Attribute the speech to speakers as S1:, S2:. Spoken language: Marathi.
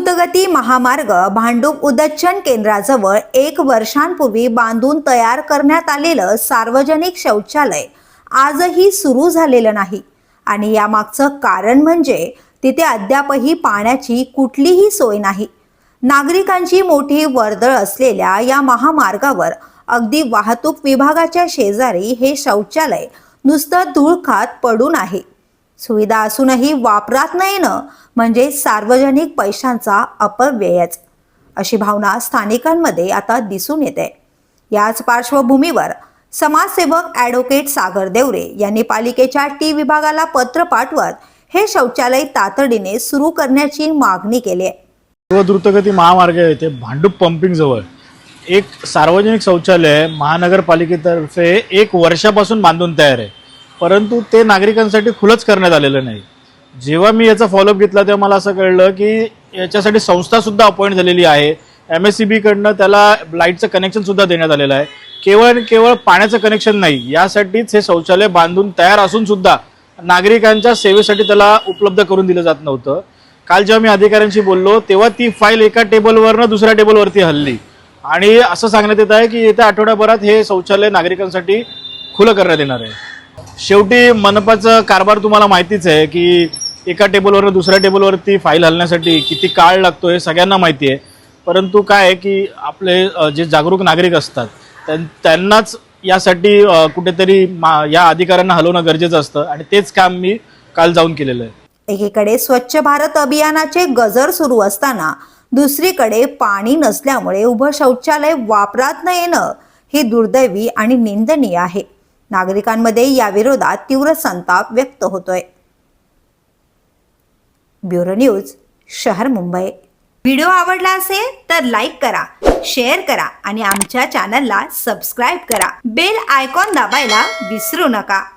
S1: द्रुतगती महामार्ग भांडूप उदच्चन केंद्राजवळ एक वर्षांपूर्वी बांधून तयार करण्यात आलेलं सार्वजनिक शौचालय आजही सुरू झालेलं नाही. आणि यामागचं कारण म्हणजे तिथे अद्यापही पाण्याची कुठलीही सोय नाही. नागरिकांची मोठी वर्दळ असलेल्या या महामार्गावर अगदी वाहतूक विभागाच्या शेजारी हे शौचालय नुसतं धूळ खात पडून आहे. सुविधा असूनही वापरात न येणं म्हणजे सार्वजनिक पैशांचा अपव्ययच. अशी भावना स्थानिकांमध्ये आता दिसून येते. याच पार्श्वभूमीवर समाजसेवक ॲडव्होकेट सागर देवरे यांनी पालिकेच्या टी विभागाला पत्र पाठवत हे शौचालय तातडीने सुरू करण्याची मागणी केली आहे.
S2: सर्व द्रुतगती महामार्ग येथे भांडूप पंपिंग जवळ. एक सार्वजनिक शौचालय महानगरपालिकेतर्फे एक वर्षापासून बांधून तयार आहे. परंतु ते नागरिकांसाठी खुलंच करण्यात आलेलं नाही. जेव्हा मी याचा फॉलोअप घेतला तेव्हा मला असं कळलं की याच्यासाठी संस्थासुद्धा अपॉइंट झालेली आहे. एम एस सी बीकडनं त्याला लाईटचं कनेक्शनसुद्धा देण्यात आलेलं आहे. केवळ आणि केवळ पाण्याचं कनेक्शन नाही यासाठीच हे शौचालय बांधून तयार असून सुद्धा नागरिकांच्या सेवेसाठी त्याला उपलब्ध करून दिलं जात नव्हतं. काल जेव्हा मी अधिकाऱ्यांशी बोललो तेव्हा ती फाईल एका टेबलवरनं दुसऱ्या टेबलवरती हल्ली. आणि असं सांगण्यात येत आहे की येत्या आठवड्याभरात हे शौचालय नागरिकांसाठी खुलं करण्यात येणार आहे. शेवटी मनपाचं कारभार तुम्हाला माहितीच आहे की एका टेबलवरनं दुसऱ्या टेबलवरती फाईल हलण्यासाठी किती काळ लागतो हे सगळ्यांना माहिती आहे. परंतु काय आहे की आपले जे जागरूक नागरिक असतात त्यांनाच यासाठी कुठेतरी मा- या अधिकाऱ्यांना हलवणं गरजेचं असतं आणि तेच काम मी काल जाऊन केलेलं आहे.
S1: एकीकडे स्वच्छ भारत अभियानाचे गजर सुरू असताना दुसरीकडे पाणी नसल्यामुळे उभं शौचालय वापरात न येणं हे दुर्दैवी आणि निंदनीय आहे. नागरिकांमध्ये या विरोधात तीव्र संताप व्यक्त होतोय. ब्युरो न्यूज शहर मुंबई. व्हिडिओ आवडला असेल तर लाईक करा शेअर करा आणि आमच्या चॅनलला सबस्क्राईब करा. बेल आयकॉन दाबायला विसरू नका.